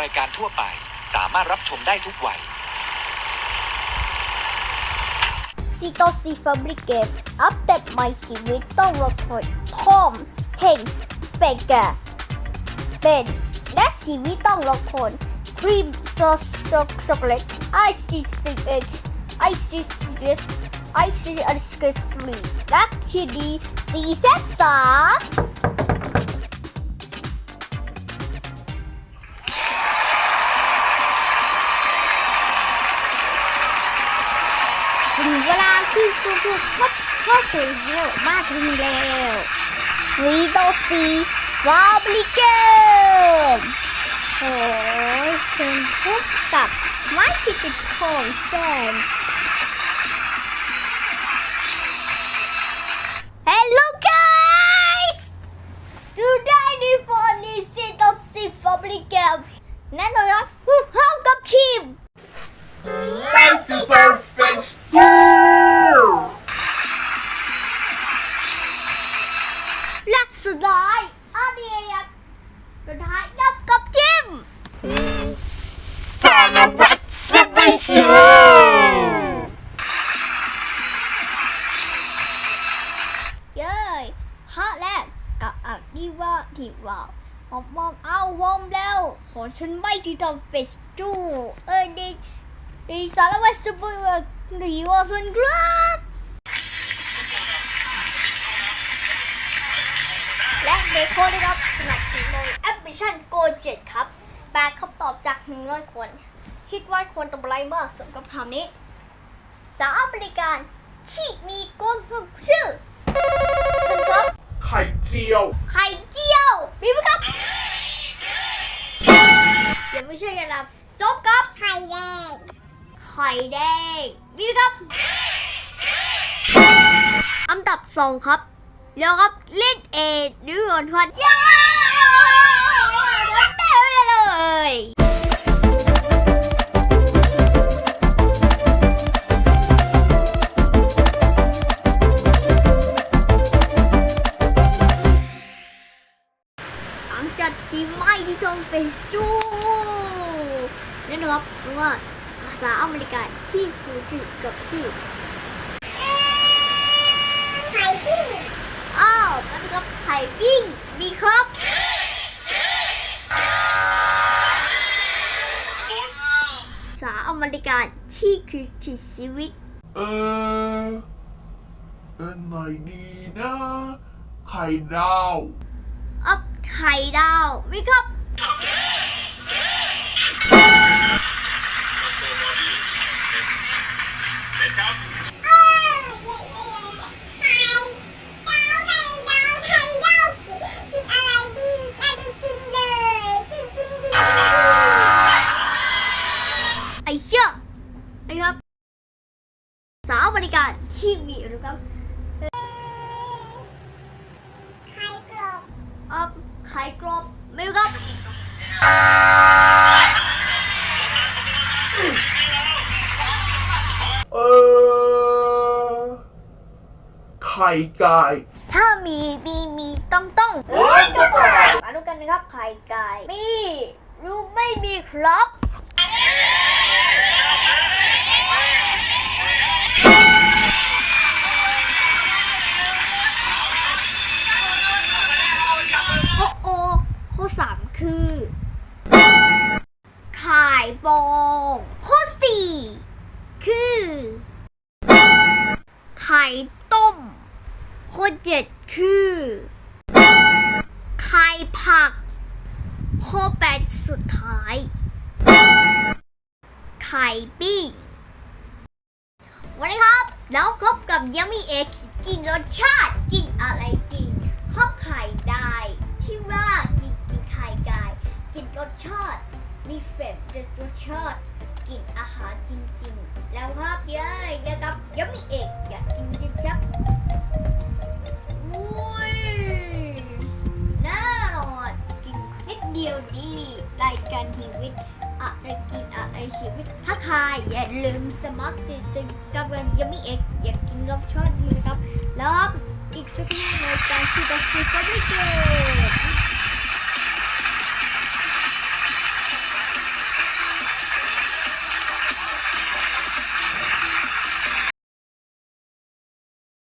รายการทั่วไป สามารถรับชมได้ทุกวัย ซีโตซีฟาบริเกตอัปเดตใหม่ชีวิตต้องรบกวนทอมเฮงเบเกอร์เป็นและชีวิตต้องรบกวนครีมช็อกช็อกช็อกโกแลตไอซีซีเอชไอซีซีเอชไอซีเอชเกสตรีและทีดีซีแซสาม วลาที่สุดๆก็เข้าสู่เร็วมากถึงแล้วฟรีโดซีฟาบริเกมโอ้ยเชิญพบกับไม้ที่ติดของแสน ที่ว่าที่ว่าหอมมอมเอาวอมแล้วขอฉันไม่ที่ทำเฟสจูเอ้ยดีดีสารวัตรสปิเชียลหรือว่าส่วนครับและเบโคนะครับสนับสนุนโดยแอปพลิเคชัน Go 7ครับแปลคำตอบจาก100คนคิดว่าควรตบอะไรเมื่อสมกับคำนี้สาบริการที่มีก้นชื่อเชิญครับไข่ เจียว ไข่เจียว มีไหมครับอย่าไม่ใช่ยันรับจบครับไข่แดง ไข่แดง มีไหมครับอันดับสองครับแล้วครับเล่นเอดหรือโดนทวนย้าวเต็มเลย เฟซจูนั่นนะครับเพราะว่าภาษาอเมริกันที่คูชื่อกับชื่อไข่ปิ้งอ้าวนั่นครับไข่ปิ้งมีครับภาษาอเมริกันที่คือชีวิต เออเป็นไหนดีนะ ไข่ดาวอัพไข่ดาวมีครับ ไอเชี่ยไอครับ สาวบริการที่มีหรือครับไข่กรอบอัพไข่กรอบ ไม่รู้ครับเออไข่ไก่ถ้ามีมีมีต้องต้องโอ๊ยจะตายมาดูกันนะครับไข่ไก่มีหรู้ไม่มีครับ ขายบองข้อสี่คือ ไข่ต้ม ข้อเจ็ดคือ ไข่ผัก ข้อแปดสุดท้าย ไข่ปิ้งวันนี้ครับ แล้วพบกับยัมมี่เอ็กกินรสชาติกินอะไรกินชอบไข่ได้ที่ว่ากินกินไข่ไก่กินรสชาติ มีเฟรรสชาติกินอาหารจริงๆ แล้วครับเย้ยอยากับยัมมี่เอกอยากกินจริงครับอุ้ยน่านอนกินนิดเดียวดีรายการชีวิตอะไรกินอะไรชีวิตถ้าใครอย่าลืมสมัครติดติดกับยัมมี่เอกอยากกินรสชาติดีนะครับแล้วอีกสักหนิดในการซีดัสซีก็ได้เจอ